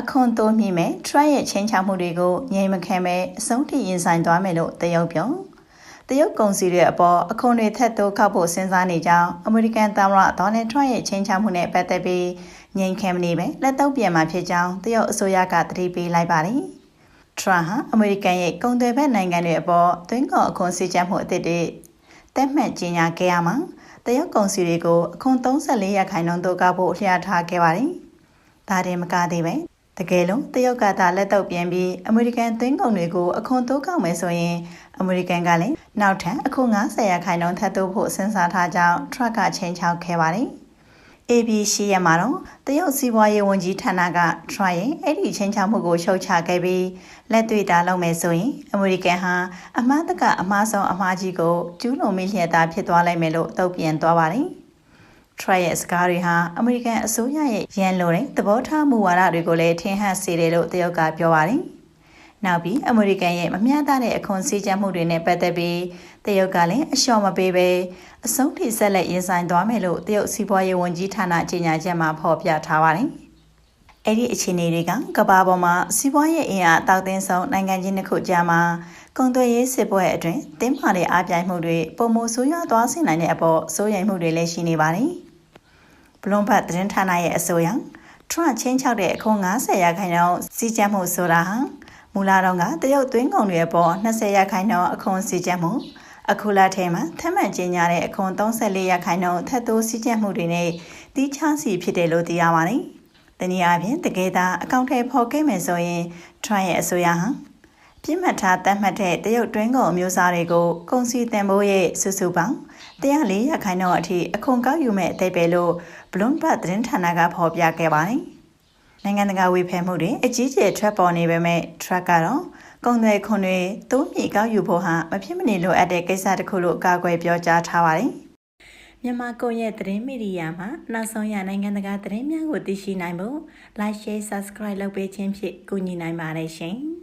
အခွန်တိုးမြင့်မဲ့ထရရဲ့ချင်းချောက်မှုတွေကိုငြိမ်မခံပဲအဆုံးထိရင်ဆိုင်သွားမယ်လို့တရုတ်ပြောတရုတ်ကုန်စီတွေအပေါ်အခွန်တွေထက်တိုးခောက်ဖို့စဉ်းစားနေကြောင်းအမေရိကန်သမ္မတဒေါ်နယ်ထရရဲ့ချင်းချောက်မှုနဲ့ပတ်သက်ပြီးငြိမ်ခံမနေပဲလက်တော့ပြန်มาဖြစ်ကြောင်းတရုတ်အစိုးရကသတိပေးလိုက်ပါတယ်ထရဟာအမေရိကန်ရဲ့ကုန်သွယ်ဘက်နိုင်ငံတွေအပေါ်သွင်းကုန်အခွန်စည်းကြပ်မှုအသစ်တွေတက်မှတ်ကြီးညာခဲ့ရမှာတရုတ်ကုန်စီတွေကိုအခွန်34ရာခိုင်နှုန်းတိုးကောက်ဖို့လျှာထားခဲ့ပါတယ်။ဒါတင်မကသေးပဲ တကယ်လို့တရုတ်ကသာလက်တော့ပြန်ပြီးအမေရိကန်သွင်းကုန်တွေကိုအခွန်တိုးကောက်မယ်ဆိုရင်အမေရိကန်ကလည်းနောက်ထပ်အခွန်90ရာခိုင်နှုန်းထပ်တိုးဖို့စဉ်းစားထားကြောင်းထရက်ကချင်းချောက်ခဲ့ပါတယ်။ ABC ရမှာတော့တရုတ်စီးပွားရေးဝန်ကြီးဌာနက try ရဲ့အဲ့ဒီချင်းချောက်မှုကိုရှုတ်ချခဲ့ပြီးလက်တွေ့တာလုပ်မယ်ဆိုရင်အမေရိကန်ဟာအမှားတကအမှားဆုံးအမှားကြီးကိုကျူးလွန်မိလျက်သားဖြစ်သွားလိမ့်မယ်လို့တုံ့ပြန်သွားပါတယ်။ try ရဲ့စကားတွေဟာအမေရိကန်အစိုးရရဲ့ရန်လိုတဲ့သဘောထားမူဝါဒတွေကိုလည်းထင်ဟပ်စေတယ်လို့တရုတ်ကပြောပါတယ်။နောက်ပြီးအမေရိကန်ရဲ့မမျှတတဲ့အခွန်စည်းကြပ်မှုတွေနဲ့ပတ်သက်ပြီးတရုတ်ကလည်းအလျှော့မပေးဘဲအဆုံးထိဆက်လက်ရင်ဆိုင်သွားမယ်လို့တရုတ်စီးပွားရေးဝန်ကြီးဌာနကြေညာချက်မှာဖော်ပြထားပါတယ်။အဲ့ဒီအခြေအနေတွေကကမ္ဘာပေါ်မှာစီးပွားရေးအင်အားတောက်တင်းဆုံးနိုင်ငံချင်းတစ်ခုကြားမှာကုန်သွယ်ရေးစစ်ပွဲအတွင်းတင်းမာတဲ့အားပြိုင်မှုတွေပုံမဆိုးရွားသွားစေနိုင်တဲ့အပေါ်စိုးရိမ်မှုတွေလည်းရှိနေပါတယ်။ ဘလွန်ဘတ်သတင်းဌာနရဲ့အဆိုအရထရန့်ချင်းချောက်တဲ့အခွန်90ရာခိုင်နှုန်းစီးကြပ်မှုဆိုတာဟာမူလာတော့ကတရုတ်သွင်းကုန်တွေအပေါ်20ရာခိုင်နှုန်းအခွန်စီးကြပ်မှုအခုလာထဲမှာထပ်မံကျင်းညာတဲ့အခွန်34ရာခိုင်နှုန်းထပ်တိုးစီးကြပ်မှုတွေနဲ့တီးခြားစီဖြစ်တယ်လို့သိရပါတယ်။တနည်းအားဖြင့်တကယ်သာအကောင့်ထဲဖော်ခဲ့မယ်ဆိုရင် try ရဲ့အစိုးရဟာပြစ်မှတ်ထားတတ်မှတ်တဲ့တရုတ်တွင်းကုန်အမျိုးအစားတွေကိုကုန်စည်တန်ဖိုးရဲ့စုစုပေါင်း104ရာခိုင်နှုန်းအထိအခွန်ကောက်ယူမဲ့အသေးပဲလို့ Bloomberg သတင်းဌာနကဖော်ပြခဲ့ပါတယ်။နိုင်ငံတကာဝေဖန်မှုတွေအကြီးကျယ်ထွက်ပေါ်နေပေမဲ့ track ကတော့ကုန်သွယ်ခွန်တွေတိုးမြင့်ကောက်ယူဖို့ဟာမဖြစ်မနေလိုအပ်တဲ့ကိစ္စတစ်ခုလို့အကာအကွယ်ပြောကြားထားပါတယ်။မြန်မာကုန်ရဲ့သတင်းမီဒီယာမှာနောက်ဆုံးရနိုင်ငံတကာသတင်းများကိုသိရှိနိုင်ဖို့ like share subscribe လုပ်ပေးခြင်းဖြင့်ကူညီနိုင်ပါတယ်ရှင်။